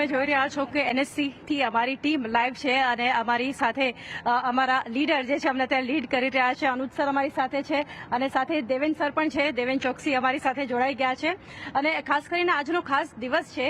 તમે જોઈ રહ્યા છો કે એનએસસી થી અમારી ટીમ લાઈવ છે અને અમારી સાથે અમારા લીડર જે છે, અમને ત્યાં લીડ કરી રહ્યા છે. અનુજ સર અમારી સાથે છે અને સાથે દેવેન સર પણ છે. દેવેન ચોકસી અમારી સાથે જોડાઈ ગયા છે. અને ખાસ કરીને આજનો ખાસ દિવસ છે.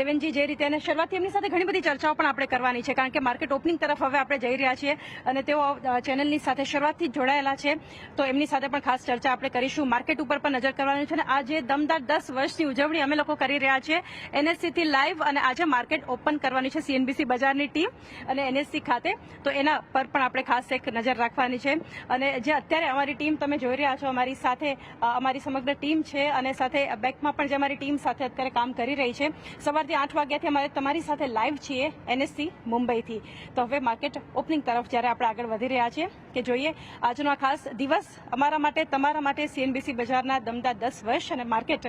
દેવેનજી, જે રીતે અને શરૂઆતથી એમની સાથે ઘણી બધી ચર્ચાઓ પણ આપણે કરવાની છે, કારણ કે માર્કેટ ઓપનિંગ તરફ હવે આપણે જઈ રહ્યા છીએ અને તેઓ ચેનલની સાથે શરૂઆતથી જોડાયેલા છે. તો એમની સાથે પણ ખાસ ચર્ચા આપણે કરીશું. માર્કેટ ઉપર પણ નજર કરવાની છે અને આજે દમદાર દસ વર્ષની ઉજવણી અમે લોકો કરી રહ્યા છીએ એનએસસીથી લાઈવ અને આજે માર્કેટ ઓપન કરવાની છે સીએનબીસી બજારની ટીમ અને એનએસસી ખાતે. તો એના પર પણ આપણે ખાસ એક નજર રાખવાની છે. અને જે અત્યારે અમારી ટીમ તમે જોઈ રહ્યા છો, અમારી સાથે અમારી સમગ્ર ટીમ છે અને સાથે બેકમાં પણ જે અમારી ટીમ સાથે અત્યારે કામ કરી રહી છે. સવારથી આઠ વાગ્યાથી અમારે તમારી સાથે લાઈવ છીએ એનએસસી મુંબઈથી. તો હવે માર્કેટ ઓપનિંગ તરફ જ્યારે આપણે આગળ વધી રહ્યા છીએ, કે જોઈએ, આજનો આ ખાસ દિવસ અમારા માટે, તમારા માટે સીએનબીસી બજારના દમદાર દસ વર્ષ અને માર્કેટ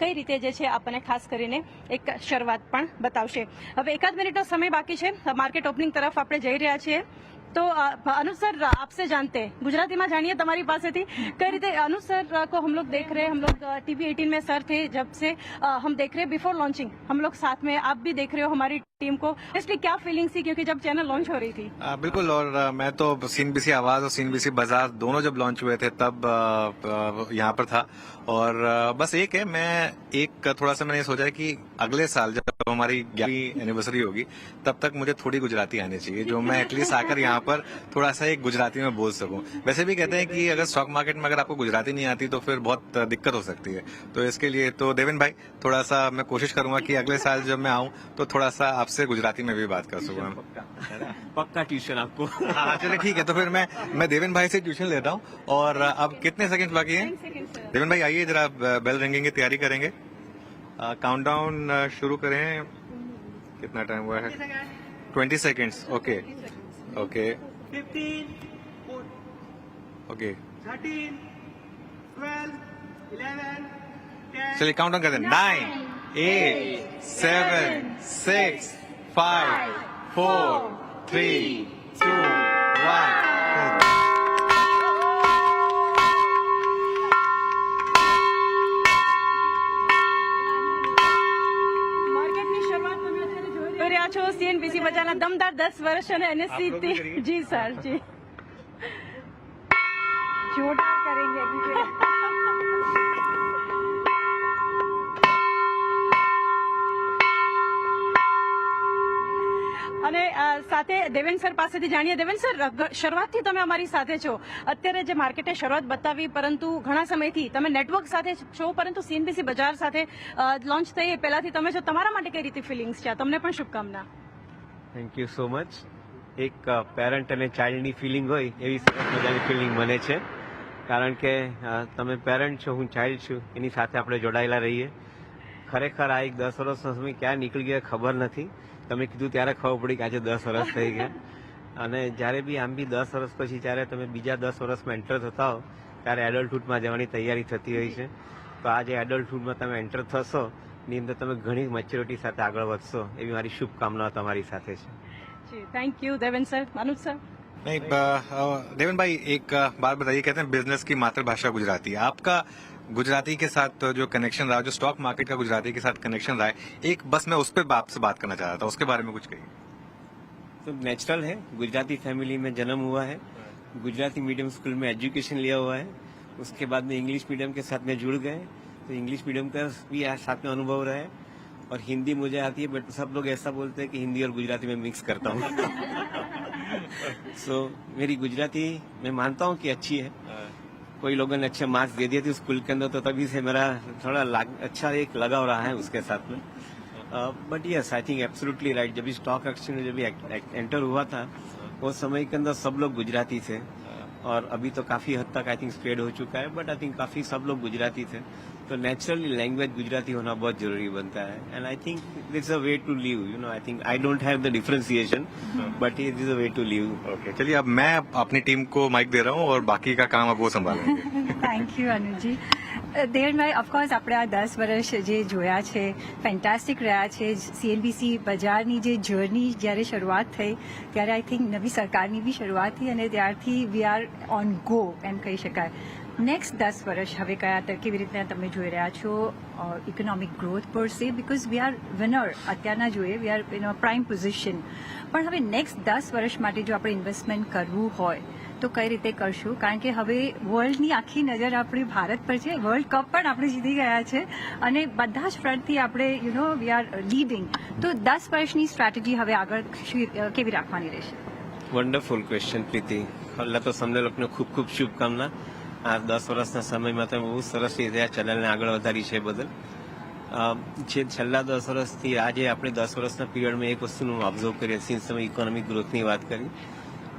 કઈ રીતે જે છે આપણને ખાસ કરીને એક શરૂઆત પણ બતાવશે. હવે એકાદ મિનિટનો સમય બાકી છે. માર્કેટ ઓપનિંગ તરફ આપણે જઈ રહ્યા છીએ. तो अनुसर आपसे जानते हैं। गुजराती में जानिए तुम्हारी पास थी कई रीते अनुज सर को हम लोग देख रहे हैं। हम लोग टीवी एटीन में सर थे जब से हम देख रहे हैं बिफोर लॉन्चिंग। हम लोग साथ में आप भी देख रहे हो हमारी टीम को। इसलिए क्या फीलिंग थी? क्योंकि जब चैनल लॉन्च हो रही थी। आ, बिल्कुल और मैं तो सीनबीसी आवाज़ और सीनबीसी बाज़ार दोनों जब लॉन्च हुए थे तब यहाँ पर था। और बस एक है मैं एक थोड़ा सा मैंने सोचा है कि अगले साल जब हमारी ग्यारहवीं एनिवर्सरी होगी तब तक मुझे थोड़ी गुजराती आनी चाहिए जो मैं एटलीस्ट आकर यहाँ पर थोड़ा सा एक गुजराती में बोल सकूँ। वैसे भी कहते हैं कि अगर स्टॉक मार्केट में अगर आपको गुजराती नहीं आती तो फिर बहुत दिक्कत हो सकती है। तो इसके लिए तो देवेन भाई थोड़ा सा मैं कोशिश करूँगा कि अगले साल जब मैं आऊँ तो थोड़ा सा आपसे गुजराती में भी बात कर सकूँ पक्का पक्का ट्यूशन आपको। हाँ चलिए ठीक है तो फिर मैं मैं देवेन भाई से ट्यूशन लेता हूँ और अब कितने सेकंड बाकी हैं? देवेन भाई आइए जरा बेल रिंगिंग की तैयारी करेंगे। काउंटडाउन शुरू करें। कितना टाइम हुआ है? Twenty seconds okay Okay. 15, good. Okay. 13, 12, 11, 10. Shall we count on together? 9, 8, 7, 6, 5, 4, 3, 2, 1. સરખી મજાના દમદાર દસ વર્ષ અને એનએસસી જી સર જી. જોરદાર કરેંગે અને સાથે દેવેન સર પાસેથી જાણીએ. દેવેન સર શરૂઆતથી તમે અમારી સાથે છો. અત્યારે જે માર્કેટે શરૂઆત બતાવી પરંતુ ઘણા સમયથી તમે નેટવર્ક સાથે છો પરંતુ સીએનબીસી બજાર સાથે લોન્ચ થઈ પહેલાંથી તમે છો. તમારા માટે કઈ રીતે ફિલિંગ્સ છે? તમને પણ શુભકામના. થેન્ક યુ સો મચ એક પેરેન્ટ અને ચાઇલ્ડની ફિલિંગ હોય, એવી મજાની ફિલિંગ મને છે. કારણ કે તમે પેરેન્ટ છો, હું ચાઇલ્ડ છું, એની સાથે આપણે જોડાયેલા રહીએ. ખરેખર આ એક દસ વર્ષનો સમય ક્યાં નીકળી ગયા ખબર નથી. તમે કીધું ત્યારે ખબર પડી કે આજે દસ વર્ષ થઈ ગયા. અને જ્યારે બી આમ બી દસ વર્ષ પછી જ્યારે તમે બીજા દસ વર્ષમાં એન્ટર થતા હો, ત્યારે એડલ્ટહુડમાં જવાની તૈયારી થતી હોય છે. તો આજે એડલ્ટહુડમાં તમે એન્ટર થશો ની અંદર તમે ઘણી મેચ્યોરિટી સાથે આગળ વધશો એવી મારી શુભકામનાઓ તમારી સાથે છે જી thank you Deven sir Anuj sir नहीं अ, अ, देवन भाई एक अ, बात बताइए कहते हैं बिजनेस की मातृभाषा गुजराती है आपका गुजराती के साथ जो कनेक्शन रहा जो स्टॉक मार्केट का गुजराती के साथ कनेक्शन रहा है एक बस मैं उस पर आपसे बात करना चाह रहा था उसके बारे में कुछ कहिए तो नेचुरल है गुजराती फैमिली में जन्म हुआ है गुजराती मीडियम स्कूल में एजुकेशन लिया हुआ है उसके बाद में इंग्लिश मीडियम के साथ में जुड़ गए तो इंग्लिश मीडियम का भी आज साथ में अनुभव रहा है और हिंदी मुझे आती है बट सब लोग ऐसा बोलते हैं कि हिंदी और गुजराती में मिक्स करता हूँ। सो so, मेरी गुजराती मैं मानता हूँ कि अच्छी है। कोई लोगों ने अच्छे मार्क्स दे दिए थे स्कूल के अंदर तो तभी से मेरा थोड़ा अच्छा एक लगाव रहा है उसके साथ में। But yes I think absolutely right जब भी स्टॉक एक्सचेंज में जब भी एंटर हुआ था वो समय के अंदर सब लोग गुजराती थे। और अभी तो काफ़ी हद तक आई थिंक स्प्रेड हो चुका है बट आई थिंक काफ़ी सब लोग गुजराती थे। तो नेचुरली लैंग्वेज गुजराती होना बहुत ज़रूरी बनता है। And I think this a way to live you know I think I don't have the differentiation but it is a way to live okay चलिए अब मैं अपनी टीम को माइक दे रहा हूँ और बाकी का काम अब वो संभालेंगे। Thank you Anuji ji Devanbhai of course આપણે આ દસ વર્ષ જે જોયા છે ફેન્ટાસ્ટિક રહ્યા છે. સીએનબીસી બજારની જે જર્ની જ્યારે શરૂઆત થઈ, ત્યારે આઈ થિંક નવી સરકારની બી શરૂઆત થઈ અને ત્યારથી વી આર ઓન ગો એમ કહી શકાય. નેક્સ્ટ દસ વર્ષ હવે કયા કેવી રીતના તમે જોઈ રહ્યા છો ઇકોનોમિક ગ્રોથ પર સે બિકોઝ વી આર વિનર અત્યારના જોઈએ we are in prime position પણ હવે નેક્સ્ટ દસ વર્ષ માટે જો આપણે ઇન્વેસ્ટમેન્ટ કરવું હોય તો કઈ રીતે કરશું? કારણ કે હવે વર્લ્ડની આખી નજર આપણી ભારત પર છે. વર્લ્ડ કપ પણ આપણે જીતી ગયા છે. અને બધા જ ફ્રન્ટથી આપણે you know we are leading તો દસ વર્ષની સ્ટ્રેટેજી હવે આગળ કેવી રાખવાની રહેશે? Wonderful question Preeti. પહેલાં તો તમને લોકોને ખૂબ ખૂબ શુભકામના. આ દસ વર્ષના સમયમાં તમે બહુ સરસ રીતે આ ચેનલને આગળ વધારી છે બદલ. જે છેલ્લા દસ વર્ષથી આજે આપણે દસ વર્ષના પીરિયડમાં એક વસ્તુનું ઓબ્ઝર્વ કરીએ સિન્સ તમે ઇકોનોમિક ગ્રોથની વાત કરી.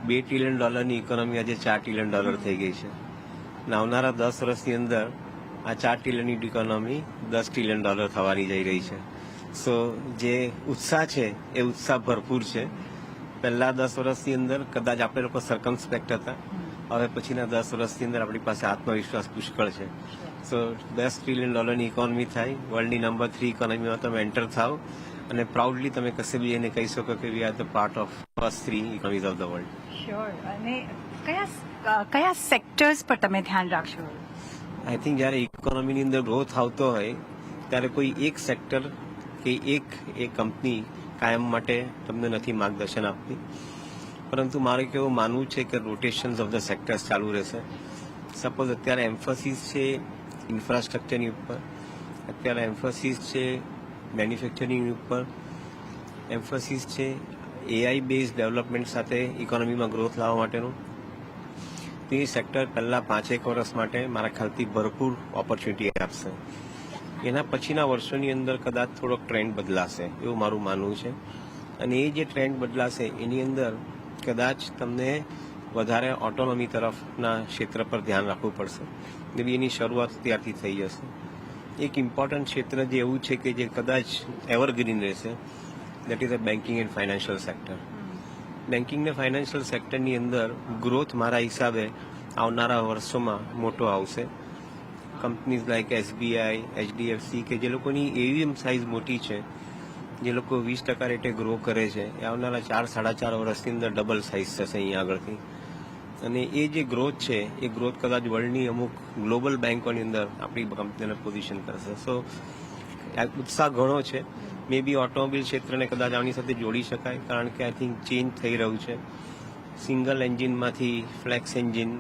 બે ટ્રિલિયન ડોલરની ઇકોનોમી આજે ચાર ટ્રિલિયન ડોલર થઈ ગઈ છે. અને આવનારા દસ વર્ષની અંદર આ ચાર ટ્રિલિયનની ઇકોનોમી દસ ટ્રિલિયન ડોલર થવાની જઈ રહી છે. સો જે ઉત્સાહ છે, એ ઉત્સાહ ભરપૂર છે. પહેલા દસ વર્ષની અંદર કદાચ આપણે લોકો સરકમસ્પેક્ટ હતા. હવે પછીના દસ વર્ષની અંદર આપણી પાસે આત્મવિશ્વાસ પુષ્કળ છે. સો દસ ટ્રિલિયન ડોલરની ઇકોનોમી થાય. વર્લ્ડની નંબર થ્રી ઇકોનોમીમાં તમે એન્ટર થાવ અને પ્રાઉડલી તમે કશે બી એને કહી શકો કે we are the part of first three economies of the world sure અને કયા કયા સેક્ટર્સ પર તમે ધ્યાન રાખશો? આઈ થિંક જ્યારે ઇકોનોમીની અંદર ગ્રોથ આવતો હોય ત્યારે કોઈ એક સેક્ટર કે એક એ કંપની કાયમ માટે તમને નથી માર્ગદર્શન આપતી. પરંતુ મારે કેવું માનવું છે કે રોટેશન્સ ઓફ ધ સેક્ટર્સ ચાલુ રહેશે. સપોઝ અત્યારે એમ્ફોસિસ છે ઇન્ફ્રાસ્ટ્રક્ચરની ઉપર. અત્યારે એમ્ફોસિસ છે મેન્યુફેક્ચરિંગ ઉપર એમ્ફોસિસ છે એઆઈ બેઝ ડેવલપમેન્ટ સાથે ઇકોનોમીમાં ગ્રોથ લાવવા માટેનું. તે સેક્ટર પહેલાં પાંચેક વર્ષ માટે મારા ખ્યાલથી ભરપૂર ઓપોર્ચ્યુનિટી આપશે. એના પછીના વર્ષોની અંદર કદાચ થોડોક ટ્રેન્ડ બદલાશે, એવું મારું માનવું છે. અને એ જે ટ્રેન્ડ બદલાશે, એની અંદર કદાચ તમને વધારે ઓટોનોમી તરફના ક્ષેત્ર પર ધ્યાન રાખવું પડશે. એટલે એની શરૂઆત ત્યારથી થઈ જશે. એક ઇમ્પોર્ટન્ટ ક્ષેત્ર જે એવું છે કે જે કદાચ એવરગ્રીન રહેશે that is a banking and financial sector banking ને ફાઇનાન્શિયલ સેક્ટરની અંદર ગ્રોથ મારા હિસાબે આવનારા વર્ષોમાં મોટો આવશે. કંપનીઝ લાઇક એસબીઆઈ એચડીએફસી કે જે લોકોની એવીએમ સાઇઝ મોટી છે, જે લોકો વીસ ટકા રેટે ગ્રો કરે છે, એ આવનારા ચાર, સાડા ચાર વર્ષની અંદર ડબલ સાઇઝ થશે અહીંયા આગળથી. અને એ જે ગ્રોથ છે, એ ગ્રોથ કદાચ વર્લ્ડની અમુક ગ્લોબલ બેન્કોની અંદર આપણી કંપનીને પોઝિશન કરશે. સો ઉત્સાહ ઘણો છે. મે બી ઓટોમોબિલ ક્ષેત્રને કદાચ આની સાથે જોડી શકાય, કારણ કે આઈ થિંક ચેન્જ થઈ રહ્યું છે. Single એન્જિનમાંથી flex engine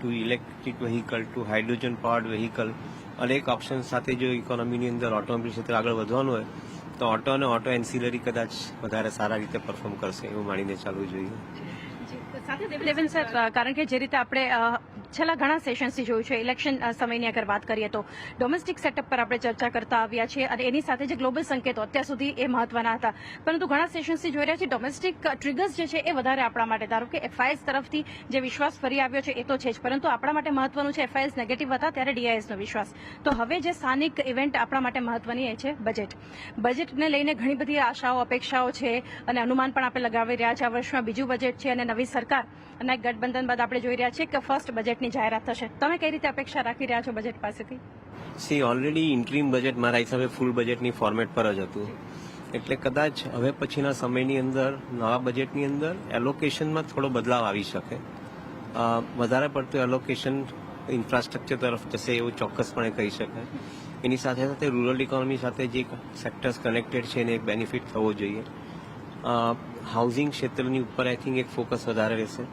to electric vehicle to hydrogen powered vehicle અનેક ઓપ્શન સાથે જો ઇકોનોમીની અંદર ઓટોમોબિલ ક્ષેત્ર આગળ વધવાનું હોય, તો ઓટો અને ઓટો એન્સિલરી કદાચ વધારે સારા રીતે પરફોર્મ કરશે, એવું માનીને ચાલવું જોઈએ. સાથે દેવેન સર કારણ કે જે રીતે આપણે છેલ્લા ઘણા સેશન્સથી જોયું છે. ઇલેક્શન સમયની અગર વાત કરીએ તો ડોમેસ્ટિક સેટઅપ પર આપણે ચર્ચા કરતા આવ્યા છીએ અને એની સાથે જે ગ્લોબલ સંકેતો અત્યાર સુધી એ મહત્વના હતા. પરંતુ ઘણા સેશન્સથી જોઈ રહ્યા છીએ ડોમેસ્ટિક ટ્રિગર્સ જે છે એ વધારે આપણા માટે. ધારો કે એફઆઈએસ તરફથી જે વિશ્વાસ ફરી આવ્યો છે એ તો છે જ. પરંતુ આપણા માટે મહત્વનું છે એફઆઈએસ નેગેટિવ હતા ત્યારે ડીઆઈએસનો વિશ્વાસ. તો હવે જે સ્થાનિક ઇવેન્ટ આપણા માટે મહત્વની એ છે બજેટ બજેટને લઈને ઘણી બધી આશાઓ, અપેક્ષાઓ છે અને અનુમાન પણ આપણે લગાવી રહ્યા છે. આ વર્ષમાં બીજું બજેટ છે અને નવી સરકાર અને ગઠબંધન બાદ આપણે જોઈ રહ્યા છીએ કે ફર્સ્ટ બજેટની જાહેરાત થશે. તમે કઈ રીતે અપેક્ષા રાખી રહ્યા છો બજેટ પાસેથી? સી ઓલરેડી ઇન્ટ્રીમ બજેટ મારા હિસાબે ફૂલ બજેટની ફોર્મેટ પર જ હતું. એટલે કદાચ હવે પછીના સમયની અંદર, નવા બજેટની અંદર એલોકેશનમાં થોડો બદલાવ આવી શકે. વધારે પડતું એલોકેશન ઇન્ફ્રાસ્ટ્રક્ચર તરફ જશે એવું ચોક્કસપણે કહી શકાય. એની સાથે સાથે રૂરલ ઇકોનોમી સાથે જે સેક્ટર્સ કનેક્ટેડ છે એને એક બેનિફિટ થવો જોઈએ. હાઉસિંગ ક્ષેત્રની ઉપર આઈ થિંક એક ફોકસ વધારે રહેશે.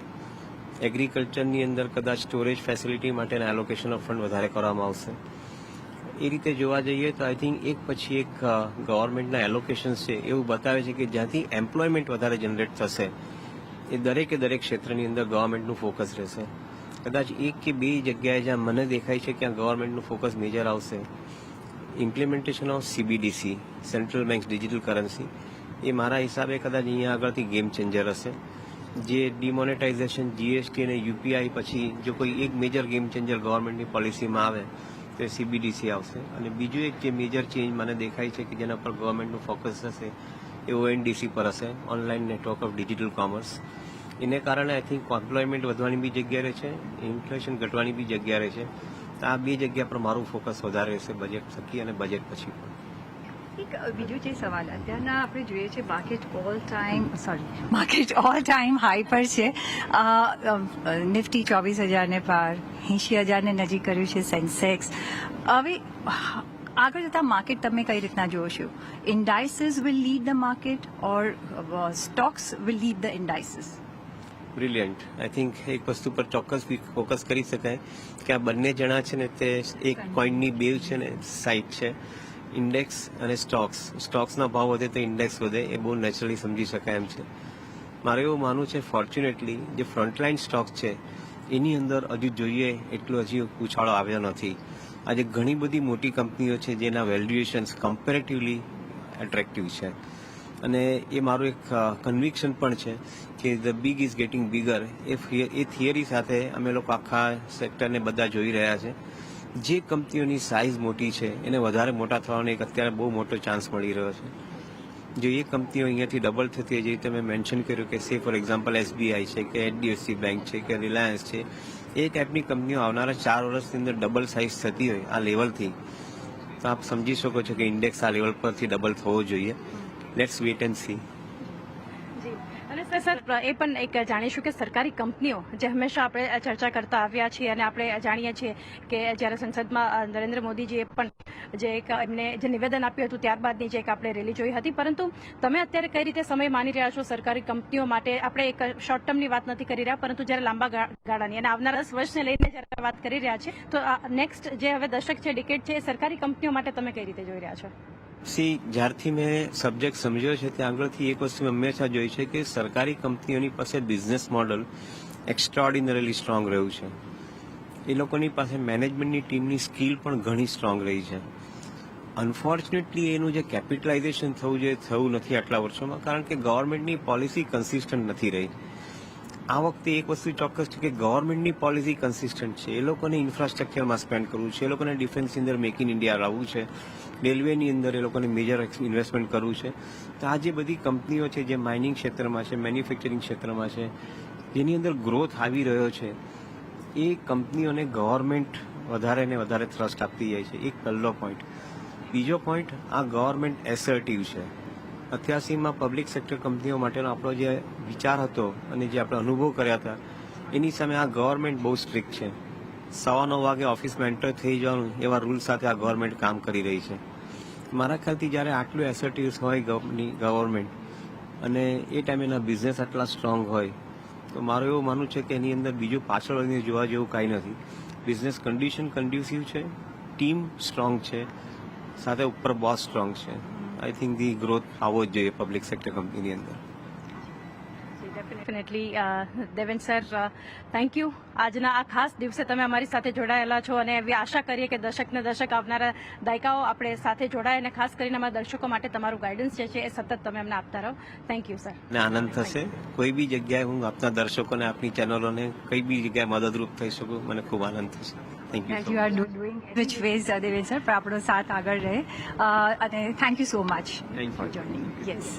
એગ્રીકલ્ચરની અંદર કદાચ સ્ટોરેજ ફેસિલિટી માટેના એલોકેશન ઓફ ફંડ વધારે કરવામાં આવશે. એ રીતે જોવા જઈએ તો આઈ થિંક એક પછી એક ગવર્મેન્ટના એલોકેશન્સ છે એવું બતાવે છે કે જ્યાંથી એમ્પ્લોયમેન્ટ વધારે જનરેટ થશે, એ દરેકે દરેક ક્ષેત્રની અંદર ગવર્મેન્ટનું ફોકસ રહેશે. કદાચ એક કે બે જગ્યાએ જ્યાં મને દેખાય છે કે ગવર્મેન્ટનું ફોકસ મેજર આવશે implementation of CBDC central bank digital currency એ મારા હિસાબે કદાચ અહીંયા આગળથી ગેમ ચેન્જર હશે. જે ડિમોનેટાઇઝેશન જીએસટી અને યુપીઆઈ પછી જો કોઈ એક મેજર ગેમ ચેન્જર ગવર્મેન્ટની પોલિસીમાં આવે, તો એ સીબીડીસી આવશે. અને બીજું એક જે મેજર ચેન્જ મને દેખાય છે કે જેના પર ગવર્મેન્ટનું ફોકસ હશે, એ ઓએનડીસી પર હશે online network of digital commerce એને કારણે આઈ થિંક એમ્પ્લોયમેન્ટ વધવાની બી જગ્યા છે ઇન્ફ્લેશન ઘટવાની બી જગ્યા રહે છે. તો આ બે જગ્યા પર મારું ફોકસ વધારે રહેશે બજેટ થકી અને બજેટ પછી પણ. એક બીજો જે સવાલ અત્યારના આપણે જોઈએ છે market all time sorry market all time high પર છે. નિફ્ટી ચોવીસ હજારને પાર એંશી હજારને નજીક કર્યું છે સેન્સેક્સ હવે આગળ જતા માર્કેટ તમે કઈ રીતના જોશો? છો indices will lead the market or stocks will lead the indices brilliant I think એક વસ્તુ પર ચોક્કસ ફોકસ કરી શકાય કે આ બંને જણા છે ને તે એક કોઈનની બેવ છે ને સાઇટ છે. ઇન્ડેક્સ અને સ્ટોક્સ. સ્ટોક્સના ભાવ વધે તો ઇન્ડેક્સ વધે, એ બહુ નેચરલી સમજી શકાય એમ છે. મારે એવું માનવું છે ફોર્ચ્યુનેટલી જે ફ્રન્ટલાઇન સ્ટોક છે, એની અંદર હજુ જોઈએ એટલું હજી ઉછાળો આવ્યો નથી. આજે ઘણી બધી મોટી કંપનીઓ છે, જેના વેલ્યુએશન્સ કમ્પેરેટિવલી એટ્રેક્ટિવ છે. અને એ મારું એક કન્વિક્શન પણ છે કે the big is getting bigger એ એ થિયરી સાથે અમે લોકો આખા સેક્ટરને બધા જોઈ રહ્યા છે. જે કંપનીઓની સાઇઝ મોટી છે, એને વધારે મોટા થવાનો એક અત્યારે બહુ મોટો ચાન્સ મળી રહ્યો છે. જો એ કંપનીઓ અહીંયાથી ડબલ થતી જે રીતે મેં મેન્શન કર્યું કે સે ફોર એક્ઝામ્પલ એસબીઆઈ છે કે એચડીએફસી બેંક છે કે રિલાયન્સ છે, એ ટાઈપની કંપનીઓ આવનારા ચાર વર્ષની અંદર ડબલ સાઇઝ થતી હોય આ લેવલથી તો આપ સમજી શકો છો કે ઇન્ડેક્સ આ લેવલ પરથી ડબલ થવો જોઈએ. Let's wait and see sir. એ પણ એક જાણીશું કે સરકારી કંપનીઓ જે હંમેશા આપણે ચર્ચા કરતા આવ્યા છીએ અને આપણે જાણીએ છીએ કે જ્યારે સંસદમાં નરેન્દ્ર મોદીજીએ પણ જે એક એમને જે નિવેદન આપ્યું હતું ત્યારબાદની જે એક આપણે રેલી જોઈ હતી. પરંતુ તમે અત્યારે કઈ રીતે સમય માની રહ્યા છો સરકારી કંપનીઓ માટે? આપણે એક શોર્ટ ટર્મની વાત નથી કરી રહ્યા, પરંતુ જ્યારે લાંબા ગાળાની અને આવનારા દસ વર્ષને લઈને જ્યારે વાત કરી રહ્યા છે તો નેક્સ્ટ જે હવે દશક છે ડિકેટ છે, એ સરકારી કંપનીઓ માટે તમે કઈ રીતે જોઈ રહ્યા છો? સી જ્યારથી મેં સબ્જેક્ટ સમજ્યો છે, ત્યાં આગળથી એક વસ્તુ મેં હંમેશા જોઈ છે કે સરકારી કંપનીઓની પાસે બિઝનેસ મોડલ એક્સ્ટ્રાઓર્ડિનરીલી સ્ટ્રોંગ રહ્યું છે. એ લોકોની પાસે મેનેજમેન્ટની ટીમની સ્કિલ પણ ઘણી સ્ટ્રોંગ રહી છે. અનફોર્ચ્યુનેટલી એનું જે કેપિટલાઇઝેશન થવું જોઈએ, થયું નથી આટલા વર્ષોમાં, કારણ કે ગવર્મેન્ટની પોલિસી કન્સિસ્ટન્ટ નથી રહી. આ વખતે એક વસ્તુ ચોક્કસ છે કે ગવર્મેન્ટની પોલિસી કન્સિસ્ટન્ટ છે. એ લોકોને ઇન્ફ્રાસ્ટ્રક્ચરમાં સ્પેન્ડ કરવું છે, એ લોકોને ડિફેન્સની અંદર મેક ઇન ઇન્ડિયા લાવવું છે. રેલવેની અંદર એ લોકોને મેજર ઇન્વેસ્ટમેન્ટ કરવું છે. તો આ જે બધી કંપનીઓ છે, જે માઇનિંગ ક્ષેત્રમાં છે મેન્યુફેક્ચરિંગ ક્ષેત્રમાં છે, જેની અંદર ગ્રોથ આવી રહ્યો છે, એ કંપનીઓને ગવર્મેન્ટ વધારે ને વધારે થ્રસ્ટ આપતી જાય છે. એક પહેલો પોઈન્ટ બીજો પોઈન્ટ આ ગવર્મેન્ટ એસર્ટિવ છે. અત્યારસીમાં પબ્લિક સેક્ટર કંપનીઓ માટેનો આપણો જે વિચાર હતો અને જે આપણે અનુભવ કર્યા હતા, એની સામે આ ગવર્મેન્ટ બહુ સ્ટ્રિક્ટ છે. સવા નવ વાગે ઓફિસમાં એન્ટર થઈ જવાનું, એવા રૂલ સાથે આ ગવર્મેન્ટ કામ કરી રહી છે. મારા ખ્યાલથી જ્યારે આટલું એસર્ટિવ હોય ગવર્મેન્ટ અને એ ટાઈમે એના બિઝનેસ આટલા સ્ટ્રોંગ હોય, તો મારું એવું માનવું છે કે એની અંદર બીજું પાછળ વળીને જોવા જેવું કાંઈ નથી. બિઝનેસ કન્ડિશન કન્ડ્યુસિવ છે ટીમ સ્ટ્રોંગ છે, સાથે ઉપર બોસ સ્ટ્રોંગ છે. આઈ થિંક ધી ગ્રોથ આવવો જ જોઈએ પબ્લિક સેક્ટર કંપનીની અંદર. Definitely Deven sir thank you આજના આ ખાસ દિવસે તમે અમારી સાથે જોડાયેલા છો અને એવી આશા કરીએ કે દશકને દશક આવનારા દાયકાઓ આપણે સાથે જોડાય અને ખાસ કરીને અમારા દર્શકો માટે તમારું ગાઈડન્સ જે છે એ સતત તમે અમને આપતા રહો. થેન્ક યુ સર આનંદ થશે. કોઈ બી જગ્યાએ હું આપના દર્શકોને આપની ચેનલોને કઈ બી જગ્યાએ મદદરૂપ થઈ શકું મને ખૂબ આનંદ થશે. Thank you that you are ways doing which ways uh, Deven sir પણ આપણો સાથ આગળ રહે. અને thank you so much for joining yes